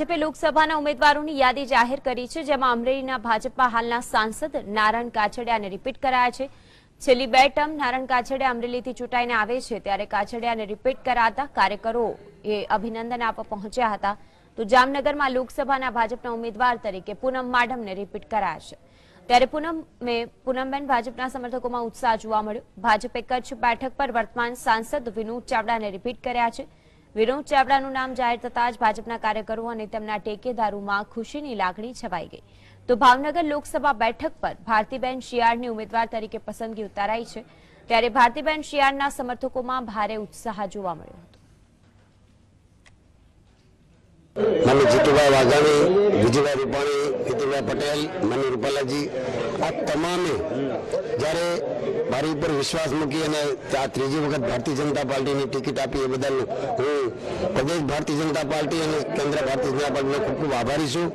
ભાજપે લોકસભાના ઉમેદવારોની યાદી જાહેર કરી છે, જેમાં અમરેલીના ભાજપા હાલના સાંસદ નારાયણ કાછડિયાને રિપીટ કરાયા છે. છેલ્લી બે ટર્મ નારાયણ કાછડિયા અમરેલીથી ચૂંટાઈને આવે છે, ત્યારે કાછડિયાને રિપીટ કરાતા કાર્યકરો એ અભિનંદન આપવા પહોંચ્યા હતા. તો જામનગરમાં લોકસભાના ભાજપના ઉમેદવાર તરીકે પૂનમ માડમને રિપીટ કરાયા છે. ત્યારે પૂનમે, પૂનમબેન ભાજપના સમર્થકોમાં ઉત્સાહ જોવા મળ્યો. ભાજપે કચ્છ બેઠક પર વર્તમાન સાંસદ વિનોદ ચાવડાને રિપીટ કર્યા છે. વિનોદ ચાવડાનું નામ જાહેર થતાં જ ભાજપના કાર્યકરો અને તેમના ટેકેદારોમાં ખુશીની લાગણી છવાઈ ગઈ. તો ભાવનગર લોકસભા બેઠક પર ભારતીબેન શિયાળની ઉમેદવાર તરીકે પસંદગી ઉતારાઈ છે. ત્યારે ભારતીબેન શિયાળના સમર્થકોમાં ભારે ઉત્સાહ જોવા મળ્યો હતો. જીતુભાઈ વાઘાણી, વિજયભાઈ રૂપાણી નીતિનભાઈ પટેલ મને રૂપાલાજી આ તમામે જ્યારે મારી ઉપર વિશ્વાસ મૂકી અને આ ત્રીજી વખત ભારતીય જનતા પાર્ટીની ટિકિટ આપી એ બદલ હું પ્રદેશ ભારતીય જનતા પાર્ટી અને કેન્દ્ર ભારતીય જનતા પાર્ટીનો ખૂબ ખૂબ આભારી છું.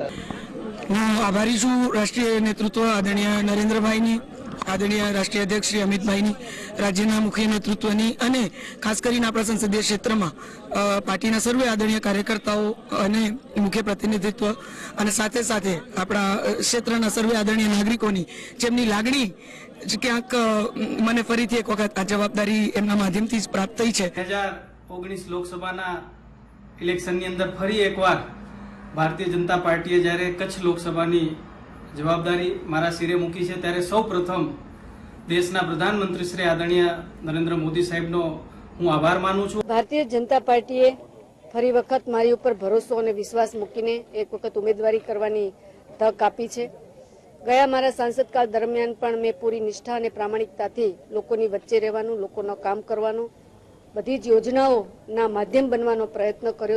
હું આભારી છું રાષ્ટ્રીય નેતૃત્વ આદરણીય નરેન્દ્રભાઈની. આદરણીય રાષ્ટ્રીય અધ્યક્ષ શ્રી અમિતભાઈની રાજ્યના મુખ્ય નેતૃત્વની અને ખાસ કરીને આપણા સંસદીય ક્ષેત્રમાં પાર્ટીના સર્વે આદરણીય કાર્યકર્તાઓ અને મુખ્ય પ્રતિનિધિત્વ અને સાથે સાથે આપણા ક્ષેત્રના સર્વે આદરણીય નાગરિકોની જેમની લાગણી ક્યાંક મને ફરીથી એક વખત આ જવાબદારી એમના માધ્યમથી જ પ્રાપ્ત થઈ છે. હજાર ઓગણીસ લોકસભાના ઇલેક્શનની અંદર ફરી એકવાર ભારતીય જનતા પાર્ટીએ જ્યારે કચ્છ લોકસભાની જવાબદારી મારા શિરે મૂકી છે. ત્યારે સૌ પ્રથમ દેશના પ્રધાનમંત્રી શ્રી આદરણીય નરેન્દ્ર મોદી સાહેબનો હું આભાર માનું છું. ભારતીય જનતા પાર્ટીએ ફરી વખત મારી ઉપર ભરોસો અને વિશ્વાસ મૂકીને એક વખત ઉમેદવારી કરવાની તક આપી છે. ગયા મારા સાંસદકાળ દરમિયાન પણ મેં પૂરી નિષ્ઠા અને પ્રામાણિકતાથી લોકોની વચ્ચે રહેવાનું, લોકોનો કામ કરવાનું, બધી જ યોજનાઓના માધ્યમ બનવાનો પ્રયત્ન કર્યો